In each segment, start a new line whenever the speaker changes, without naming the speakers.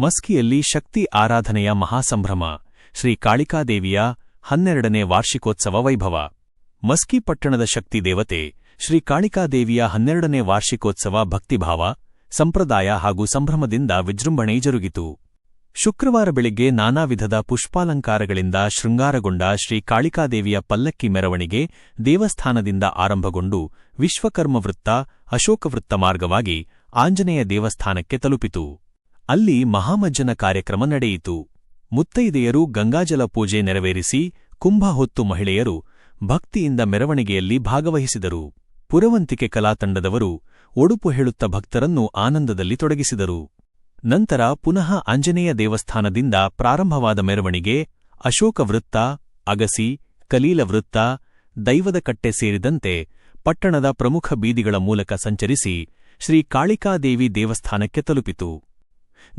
ಮಸ್ಕಿಯಲ್ಲಿ ಶಕ್ತಿ ಆರಾಧನೆಯ ಮಹಾಸಂಭ್ರಮ, ಶ್ರೀ ಕಾಳಿಕಾದೇವಿಯ ಹನ್ನೆರಡನೇ ವಾರ್ಷಿಕೋತ್ಸವ ವೈಭವ. ಮಸ್ಕಿ ಪಟ್ಟಣದ ಶಕ್ತಿ ದೇವತೆ, ಶ್ರೀ ಕಾಳಿಕಾದೇವಿಯ ಹನ್ನೆರಡನೇ ವಾರ್ಷಿಕೋತ್ಸವ ಭಕ್ತಿಭಾವ, ಸಂಪ್ರದಾಯ ಹಾಗೂ ಸಂಭ್ರಮದಿಂದ ವಿಜೃಂಭಣೆ ಜರುಗಿತು. ಶುಕ್ರವಾರ ಬೆಳಿಗ್ಗೆ ನಾನಾ ವಿಧದ ಪುಷ್ಪಾಲಂಕಾರಗಳಿಂದ ಶೃಂಗಾರಗೊಂಡ ಶ್ರೀ ಕಾಳಿಕಾದೇವಿಯ ಪಲ್ಲಕ್ಕಿ ಮೆರವಣಿಗೆ ದೇವಸ್ಥಾನದಿಂದ ಆರಂಭಗೊಂಡು ವಿಶ್ವಕರ್ಮ ವೃತ್ತ, ಅಶೋಕವೃತ್ತ ಮಾರ್ಗವಾಗಿ ಆಂಜನೇಯ ದೇವಸ್ಥಾನಕ್ಕೆ ತಲುಪಿತು. ಅಲ್ಲಿ ಮಹಾಮಜ್ಜನ ಕಾರ್ಯಕ್ರಮ ನಡೆಯಿತು. ಮುತ್ತೈದೆಯರು ಗಂಗಾಜಲ ಪೂಜೆ ನೆರವೇರಿಸಿ ಕುಂಭ ಹೊತ್ತು ಮಹಿಳೆಯರು ಭಕ್ತಿಯಿಂದ ಮೆರವಣಿಗೆಯಲ್ಲಿ ಭಾಗವಹಿಸಿದರು. ಪುರವಂತಿಕೆ ಕಲಾತಂಡದವರು ಒಡುಪು ಹೇಳುತ್ತ ಭಕ್ತರನ್ನು ಆನಂದದಲ್ಲಿ ತೊಡಗಿಸಿದರು. ನಂತರ ಪುನಃ ಆಂಜನೇಯ ದೇವಸ್ಥಾನದಿಂದ ಪ್ರಾರಂಭವಾದ ಮೆರವಣಿಗೆ ಅಶೋಕ ವೃತ್ತ, ಅಗಸಿ, ಕಲೀಲ ವೃತ್ತ, ದೈವದ ಕಟ್ಟೆ ಸೇರಿದಂತೆ ಪಟ್ಟಣದ ಪ್ರಮುಖ ಬೀದಿಗಳ ಮೂಲಕ ಸಂಚರಿಸಿ ಶ್ರೀ ಕಾಳಿಕಾದೇವಿ ದೇವಸ್ಥಾನಕ್ಕೆ ತಲುಪಿತು.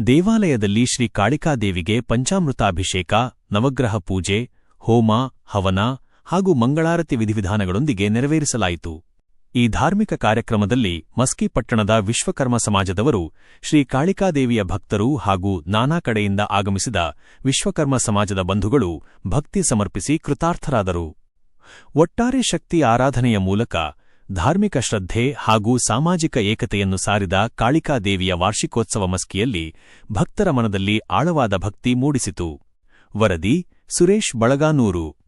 ದೇವಾಲಯದಲ್ಲಿ ಶ್ರೀ ಕಾಳಿಕಾದೇವಿಗೆ ಪಂಚಾಮೃತಾಭಿಷೇಕ, ನವಗ್ರಹ ಪೂಜೆ, ಹೋಮ, ಹವನ ಹಾಗೂ ಮಂಗಳಾರತಿ ವಿಧಿವಿಧಾನಗಳೊಂದಿಗೆ ನೆರವೇರಿಸಲಾಯಿತು. ಈ ಧಾರ್ಮಿಕ ಕಾರ್ಯಕ್ರಮದಲ್ಲಿ ಮಸ್ಕಿ ಪಟ್ಟಣದ ವಿಶ್ವಕರ್ಮ ಸಮಾಜದವರು ಶ್ರೀ ಕಾಳಿಕಾದೇವಿಯ ಭಕ್ತರು ಹಾಗೂ ನಾನಾ ಕಡೆಯಿಂದ ಆಗಮಿಸಿದ ವಿಶ್ವಕರ್ಮ ಸಮಾಜದ ಬಂಧುಗಳು ಭಕ್ತಿ ಸಮರ್ಪಿಸಿ ಕೃತಾರ್ಥರಾದರು. ಒಟ್ಟಾರೆ ಶಕ್ತಿ ಆರಾಧನೆಯ ಮೂಲಕ ಧಾರ್ಮಿಕ ಶ್ರದ್ಧೆ ಹಾಗೂ ಸಾಮಾಜಿಕ ಏಕತೆಯನ್ನು ಸಾರಿದ ಕಾಳಿಕಾದೇವಿಯ ವಾರ್ಷಿಕೋತ್ಸವ ಮಸ್ಕಿಯಲ್ಲಿ ಭಕ್ತರ ಮನದಲ್ಲಿ ಆಳವಾದ ಭಕ್ತಿ ಮೂಡಿಸಿತು. ವರದಿ ಸುರೇಶ್ ಬಳಗಾನೂರು.